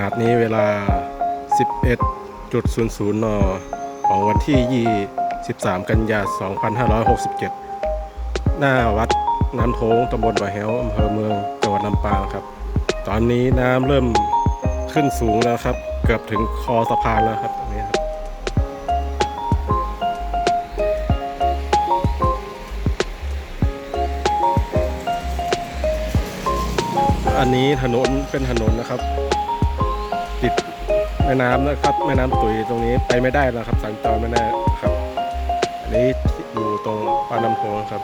นาดนี้เวลา 11.00 น ของวันที่ 23 กันยา2567 หน้าวัดน้ำโทงตำบลบ่อแฮวอำเภอเมืองจังหวัดลำปางครับ ตอนนี้น้ำเริ่มขึ้นสูงแล้วครับ เกือบถึงคอสะพานแล้วครับตรงนี้ครับอันนี้ถนนเป็นถนนนะครับ ติดแม่น้ำนะครับแม่น้ำตุยตรงนี้ไปไม่ได้แล้วครับสัญจรไม่ได้ครับ อันนี้อยู่ตรงปาน้ำโพครับ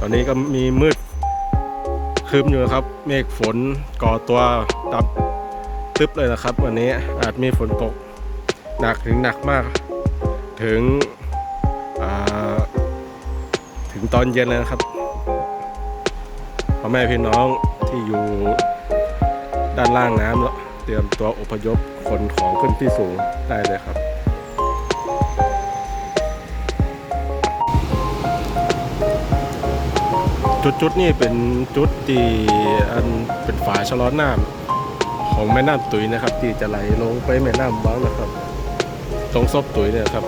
ตอนนี้ก็มีมืดครึ้มอยู่นะครับ เมฆฝนก่อตัวดับตึ๊บเลยนะครับ วันนี้อาจมีฝนตกหนักถึงหนักมาก ถึงถึงตอนเย็นเลยนะครับพ่อแม่พี่น้อง ที่อยู่ด้านล่างน้ำแล้วเตรียมตัวอพยพขนของขึ้นที่สูงได้เลยครับ จุดจุดๆนี่เป็นจุดที่อันเป็นฝายชะลอน้ำของแม่น้ำตุยนะครับ ที่จะไหลลงไปแม่น้ำวังนะครับ ตรงซบตุยเนี่ยครับ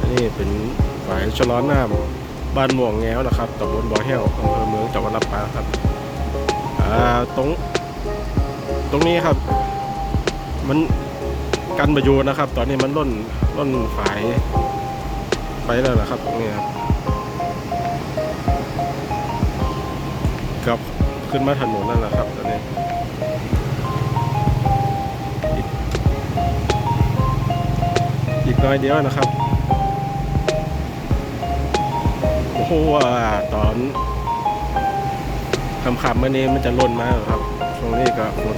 อันนี้เป็นฝายชะลอน้ำบ้านม่วงแง้วนะครับตำบลบ่อแห้วอำเภอเมืองจังหวัดลำปางครับ อ่าตรงตรงนี้ครับ มันกันประโยชน์นะครับ ตอนนี้มันล่นล่นฝายไปแล้วนะครับ ตรงนี้ครับครับขึ้นมาถนนนั่นแหละครับตอนนี้อีกน้อยเดียวนะครับ โอ้โหว่าตอน คำขับมื่อนี้มันจะล่นมากครับช่วงนี้ก็ฝน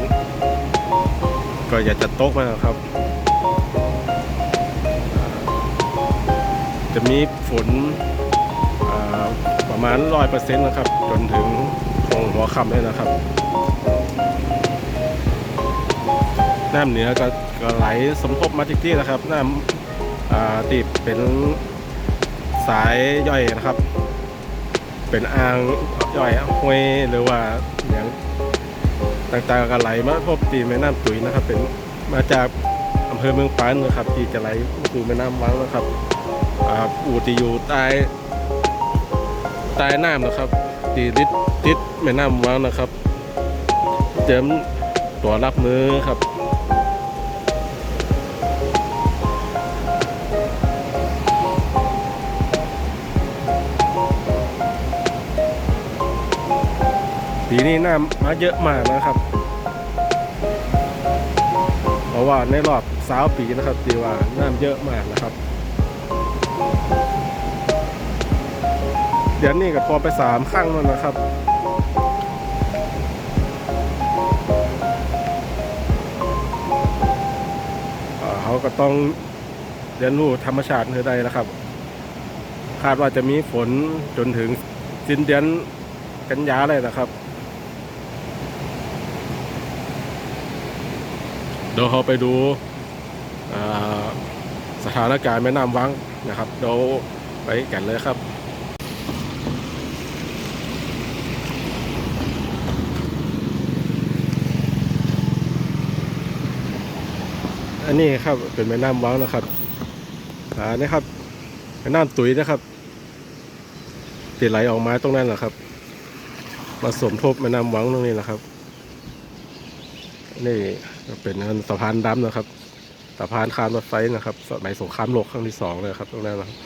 ก็อยากจะตกมากครับ จะมีฝนประมาณร้อยเปอร์เซ็นต์นะครับ จนถึงตรงหัวค่ำเลยนะครับน้ำเหนือก็ก็ไหลสมทบมาที่ที่นะครับน้ำอ่าติดเป็นสายย่อยนะครับ เป็นอ่าง ย่อยห้วยหรือว่าอย่างต่างๆก็ไหลมาพบตีแม่น้ำตุยนะครับ เป็นมาจากอำเภอเมืองปานนะครับ ที่จะไหลสู่แม่น้ำวังนะครับอู่ที่อยู่ใต้ใต้น้ำนะครับตีลิดติดแม่น้ำวังนะครับเตรียมตัวรับมือครับ ปีนี้น้ำมาเยอะมากนะครับ เพราะว่าในรอบสาวปีนะครับตีว่าน้ำเยอะมากนะครับ เดี๋ยวนี้ก็พอไปสามครั้งแล้วนะครับเเขาก็ต้องเรียนรู้ธรรมชาติให้ได้แล้วครับ คาดว่าจะมีฝนจนถึงสิ้นเดือนกันยาเลยนะครับ ดี๋ยวเราไปดูสถานการณ์แม่น้ำวังนะครับเดี๋ยวไปกันเลยครับอันนี้ครับเป็นแม่น้ำวังนะครับอ่านี่ครับแม่น้ำตุยนะครับติไหลออกมาตรงนั้นแหละครับ มาสมทบแม่น้ำวังตรงนี้แหละครับ นี่เป็นสะพานดำนะครับสะพานข้ามรถไฟนะครับสมัยสงครามโลกครั้งที่สองเลยครับตรงนั้นนะครับ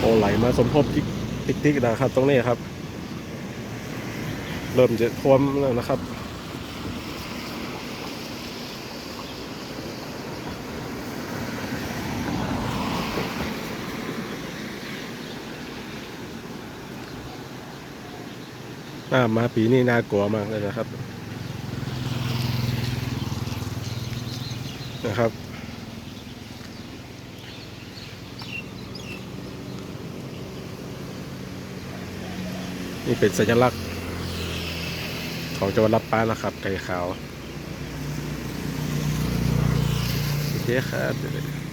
โอ้ไหลมาสมทบติ๊กๆนะครับ ตรงนี้ครับ เริ่มจะท่วมแล้วนะครับ น้ามาปีนี้น่ากลัวมากเลยนะครับ นะครับ นี่เป็นสัญลักษณ์ ของจังหวัดลำปางนะครับ ไก่ขาว โอเคครับ